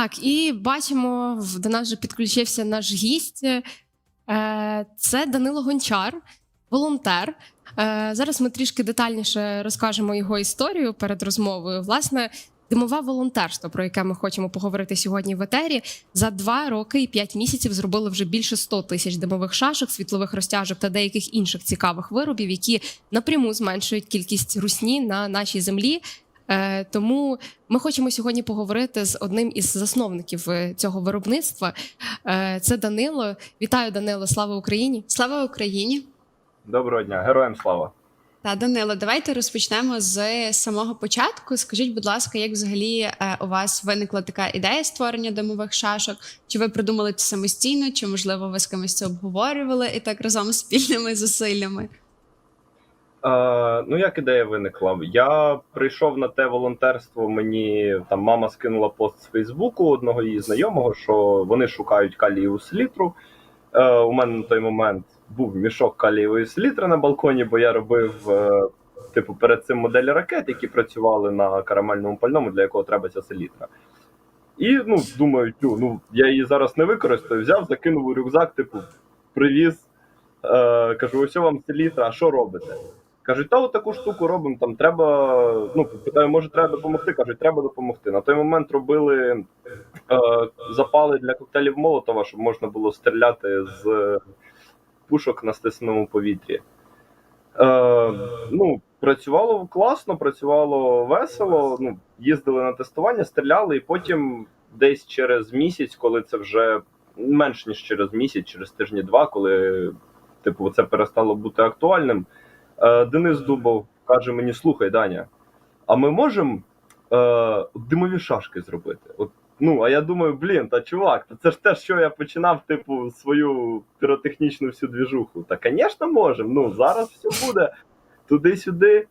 Так, і бачимо, до нас вже підключився наш гість. Е, Це Данило Гончар, волонтер. Е, Зараз ми трішки детальніше розкажемо його історію перед розмовою. Власне, димове волонтерство, про яке ми хочемо поговорити сьогодні в етері, за два роки і п'ять місяців зробили вже більше 100 тисяч димових шашок, світлових розтяжок та деяких інших цікавих виробів, які напряму зменшують кількість русні на нашій землі. Е, Тому ми хочемо сьогодні поговорити з одним із засновників е, цього виробництва. Е, Це Данило. Вітаю, Данило! Слава Україні! Слава Україні! Доброго дня, героям слава. Та Данило, давайте розпочнемо з самого початку. Скажіть, будь ласка, як взагалі у вас виникла така ідея створення димових шашок? Чи ви придумали це самостійно, чи можливо ви з кимось це обговорювали і так разом з спільними зусиллями? Е, ну, як ідея виникла? Я прийшов на те волонтерство. Мені там мама скинула пост з Фейсбуку одного її знайомого, що вони шукають калієву селітру. Е, у мене на той момент був мішок калієвої селітри на балконі, бо я робив, е, типу, перед цим моделі ракет, які працювали на карамельному пальному, для якого треба ця селітра. І ну, думаю, тю, ну я її зараз не використаю. Взяв, закинув у рюкзак, типу, привіз. Е, кажу, ось вам селітра, а що робите? Кажуть, та от таку штуку робимо, там треба. Ну, питаю, може, треба допомогти. Кажуть, треба допомогти. На той момент робили е, запали для коктейлів Молотова, щоб можна було стріляти з пушок на стисненому повітрі. Е, ну, працювало класно, працювало весело. Ну, їздили на тестування, стріляли, і потім десь через місяць, коли це вже менш ніж через місяць, через тижні два, коли типу, це перестало бути актуальним. Е, Денис Дубов каже мені: слухай, Даня, а ми можемо е, димові шашки зробити? От, ну, а я думаю, блін, та чувак, та це ж те, що я починав, типу, свою піротехнічну всю двіжуху. Та, звісно, можемо. Ну, зараз все буде туди-сюди.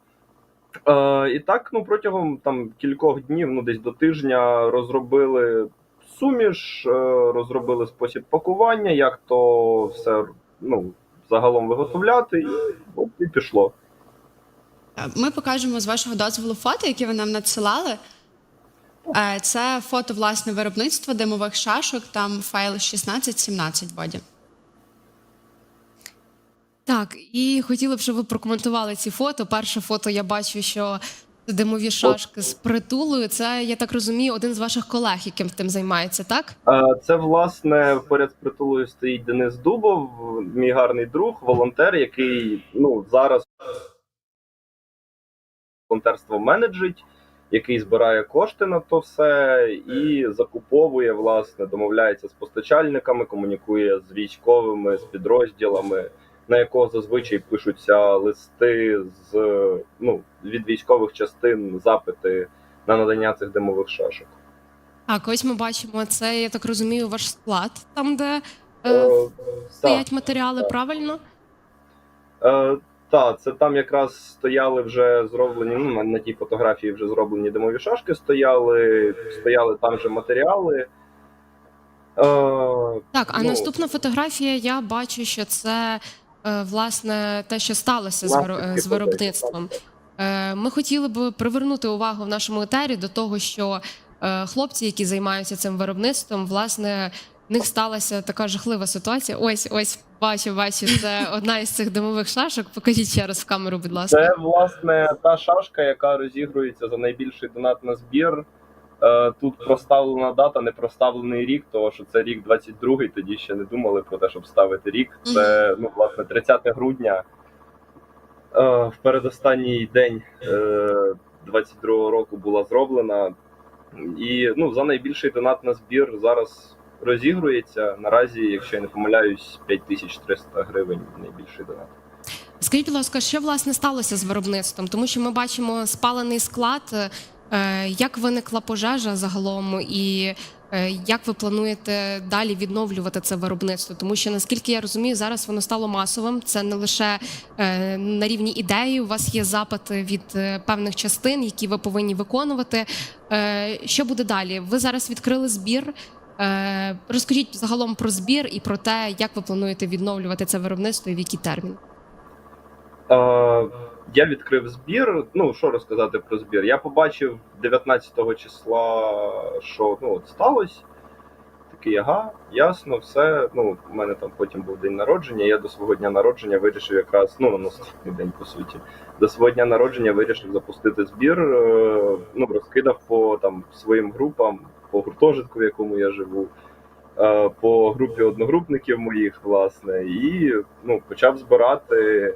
Е, і так, ну, протягом там кількох днів, ну десь до тижня, розробили суміш, е, розробили спосіб пакування, як то все ну, загалом виготовляти, і от і пішло. Е, Ми покажемо з вашого дозволу фото, які ви нам надсилали. Е, Це фото власне виробництва димових шашок, там файл 16-17 боді. Так, і хотіла б, щоб ви прокоментували ці фото. Перше фото я бачу, що димові шашки з притулою. Це я так розумію, один з ваших колег, яким тим займається, так? Е, Це власне поряд з притулою стоїть Денис Дубов, мій гарний друг, волонтер, який ну зараз волонтерство менеджить, який збирає кошти на то все і закуповує, власне, домовляється з постачальниками, комунікує з військовими, з підрозділами, на якого зазвичай пишуться листи з ну від військових частин, запити на надання цих димових шашок. Так, ось ми бачимо це, я так розумію, ваш склад, там, де е, Е, стоять матеріали, правильно? Е, так, це там якраз стояли вже зроблені. Ну, на, на тій фотографії вже зроблені димові шашки стояли, стояли там же матеріали. Е, Так, а Ну. наступна фотографія, я бачу, що це власне те, що сталося з, виро- виробництвом. Е, Ми хотіли б привернути увагу в нашому етері до того, що е, хлопці, які займаються цим виробництвом, власне, в них сталася така жахлива ситуація. Ось, ось бачу, бачу. Це одна із цих димових шашок. Покажіть ще раз в камеру, будь ласка. Це власне та шашка, яка розігрується за найбільший донат на збір. Е, Тут проставлена дата, не проставлений рік, тому що це рік 22-й, тоді ще не думали про те, щоб ставити рік. Це ну, власне 30 грудня. Е, В передостанній день е, 22-го року була зроблена. І ну, за найбільший донат на збір зараз розігрується. Наразі, якщо я не помиляюсь, 5300 гривень найбільший донат. Скажіть, будь ласка, що власне сталося з виробництвом? Тому що ми бачимо спалений склад. Е, Як виникла пожежа загалом, і е, як ви плануєте далі відновлювати це виробництво? Тому що наскільки я розумію, зараз воно стало масовим. Це не лише е, на рівні ідеї. У вас є запити від певних частин, які ви повинні виконувати. Що буде далі? Ви зараз відкрили збір. Розкажіть загалом про збір і про те, як ви плануєте відновлювати це виробництво і в який термін. Я відкрив збір. Ну, що розказати про збір? Я побачив 19 числа, що ну, от сталося. Такий, ага, ясно, все. Ну, у мене там потім був день народження. Я до свого дня народження вирішив якраз, ну, на наступний день, по суті. До свого дня народження вирішив запустити збір. е, Ну, розкидав по там своїм групам, по гуртожитку, в якому я живу, е, по групі одногрупників моїх, власне, і ну, почав збирати.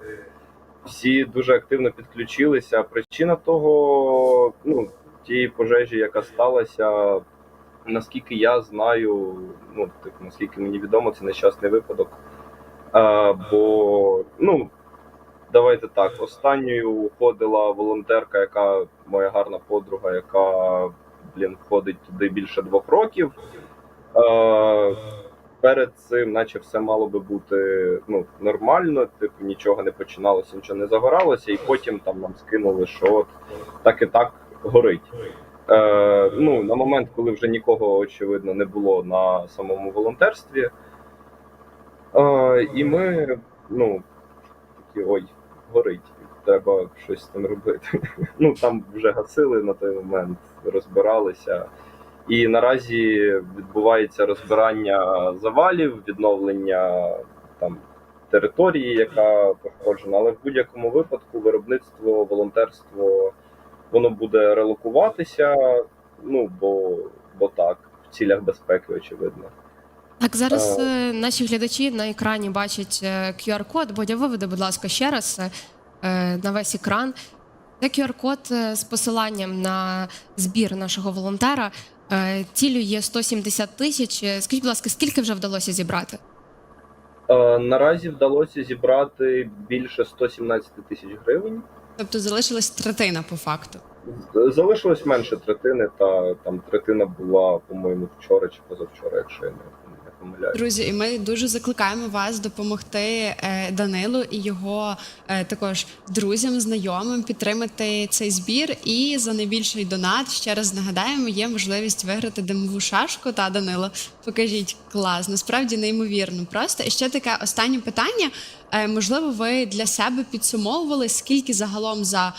Всі дуже активно підключилися. Причина того, ну, тієї пожежі, яка сталася, наскільки я знаю, ну, так, наскільки мені відомо, це нещасний випадок. А, бо, ну, давайте так, останньою ходила волонтерка, яка моя гарна подруга, яка, блін, ходить туди більше двох років. А, перед цим, наче все мало би бути ну, нормально, типу нічого не починалося, нічого не загоралося, і потім там нам скинули, що от так і так горить. Е, ну, на момент, коли вже нікого, очевидно, не було на самому волонтерстві. Е, і ми, ну, такі ой, горить, треба щось з тим робити. Ну, там вже гасили на той момент, розбиралися. І наразі відбувається розбирання завалів, відновлення там території, яка пошкоджена. Але в будь-якому випадку виробництво, волонтерство воно буде релокуватися. Ну бо, бо так, в цілях безпеки, очевидно. Так, зараз е, наші глядачі на екрані бачать е, QR-код. Бодя, виведи, будь ласка, ще раз е, на весь екран. Це QR-код з посиланням на збір нашого волонтера. Е, Цілю є 170 тисяч. Е, Скажіть, будь ласка, скільки вже вдалося зібрати? Е, наразі вдалося зібрати більше 117 тисяч гривень. Тобто залишилась третина по факту. Залишилось менше третини, та там третина була, по-моєму, вчора чи позавчора, якщо я не, не помиляюсь. Друзі, і ми дуже закликаємо вас допомогти е, Данилу і його е, також друзям, знайомим підтримати цей збір. І за найбільший донат ще раз нагадаємо, є можливість виграти димову шашку. Та Данило, покажіть клас, насправді неймовірно. Просто і ще таке останнє питання. Е, Можливо, ви для себе підсумовували, скільки загалом за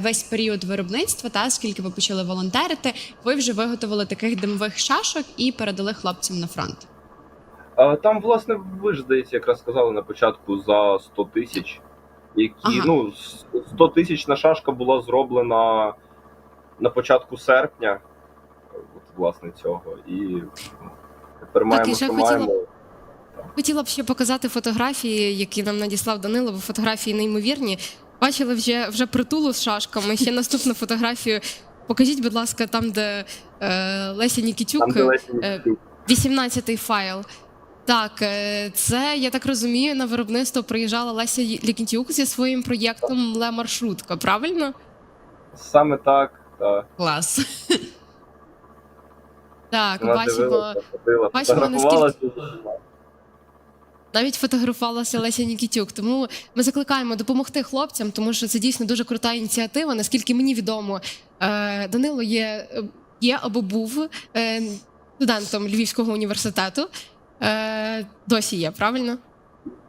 весь період виробництва, та скільки ви почали волонтерити, ви вже виготовили таких димових шашок і передали хлопцям на фронт. А, Там, власне, ви ж здається, якраз сказали на початку за 100 тисяч, які Ага. ну 100 тисячна шашка була зроблена на початку серпня, от, власне, цього. І ну, тепер маємо, і що хотіла- маємо. Хотіла б ще показати фотографії, які нам надіслав Данило, бо фотографії неймовірні. Бачили вже, вже притулу з шашками. Ще наступну фотографію. Покажіть, будь ласка, там, де е, Леся Нікітюк, Там де Лесі е, Нікітюк. 18-й файл. Так, е, це я так розумію, на виробництво приїжджала Леся Нікітюк зі своїм проєктом Ле Маршрутка, правильно? Саме так. так. Клас. Так, Вона бачимо. дивилася, бачимо, фотографувалася. Навіть фотографувалася Леся Нікітюк. Тому ми закликаємо допомогти хлопцям, тому що це дійсно дуже крута ініціатива. Наскільки мені відомо, е, Данило є, є або був е, студентом Львівського університету. Е, Досі є, правильно?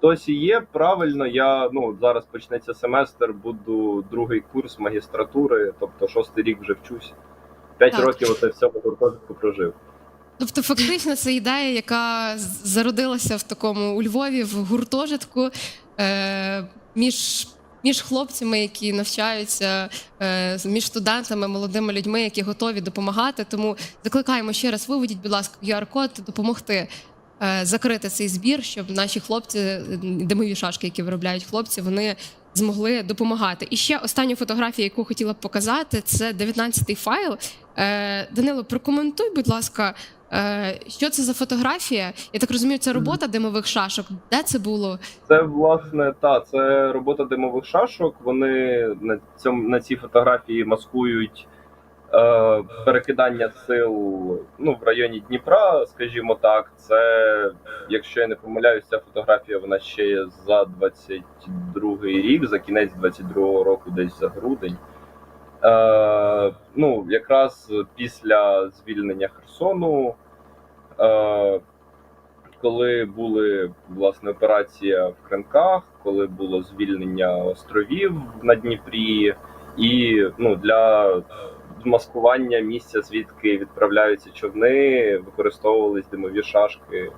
Досі є, правильно. Я ну зараз почнеться семестр, буду другий курс магістратури, тобто шостий рік вже вчусь. П'ять Так. років оце всього гуртожитку прожив. Тобто, фактично, це ідея, яка з- зародилася в такому у Львові в гуртожитку е, між, між хлопцями, які навчаються, е, з- між студентами, молодими людьми, які готові допомагати. Тому закликаємо ще раз виведіть, будь ласка, QR-код, допомогти. Е, Закрити цей збір, щоб наші хлопці, е, димові шашки, які виробляють хлопці, вони змогли допомагати. І ще останню фотографію, яку хотіла б показати, це 19-й файл. Е, Данило, прокоментуй, будь ласка, Що це за фотографія? Я так розумію, це робота димових шашок. Де це було? Це власне та це робота димових шашок. Вони на цьому на цій фотографії маскують перекидання сил ну, в районі Дніпра, скажімо так. Це, якщо я не помиляюсь, ця фотографія вона ще є за 22-й рік, за кінець 22-го року, десь за грудень. Е, ну, якраз після звільнення Херсону. Е, коли були власне операція в Кренках, коли було звільнення островів на Дніпрі, і ну для маскування місця, звідки відправляються човни, використовувались димові шашки.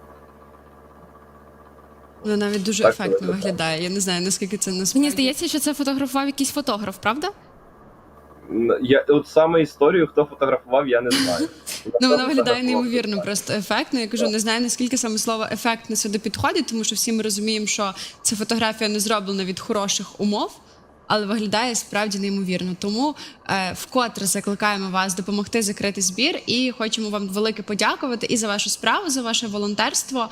Воно навіть дуже Так, ефектно так. виглядає. Я не знаю, наскільки це насправді. Мені здається, що це фотографував якийсь фотограф, правда? Я от саме історію, хто фотографував, я не знаю. Ну, вона виглядає неймовірно, просто ефектно. Я кажу, не знаю наскільки саме слово ефектно сюди підходить, тому що всі ми розуміємо, що ця фотографія не зроблена від хороших умов, але виглядає справді неймовірно. Тому е, вкотре закликаємо вас допомогти закрити збір і хочемо вам велике подякувати і за вашу справу, за ваше волонтерство.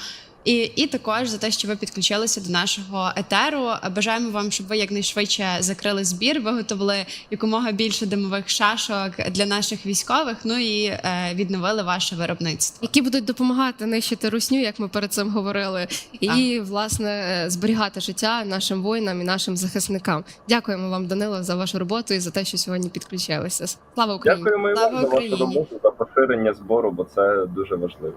І, і також за те, що ви підключилися до нашого етеру. Бажаємо вам, щоб ви якнайшвидше закрили збір, виготовили якомога більше димових шашок для наших військових. Ну і е, відновили ваше виробництво. які будуть допомагати нищити русню, як ми перед цим говорили, і власне е, зберігати життя нашим воїнам і нашим захисникам. Дякуємо вам, Данило, за вашу роботу і за те, що сьогодні підключилися. Слава Україні! Дякуємо і Слава вам за вашу роботу за поширення збору, бо це дуже важливо.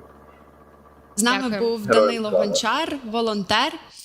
З нами Дякую. був Данило. Гончар, волонтер.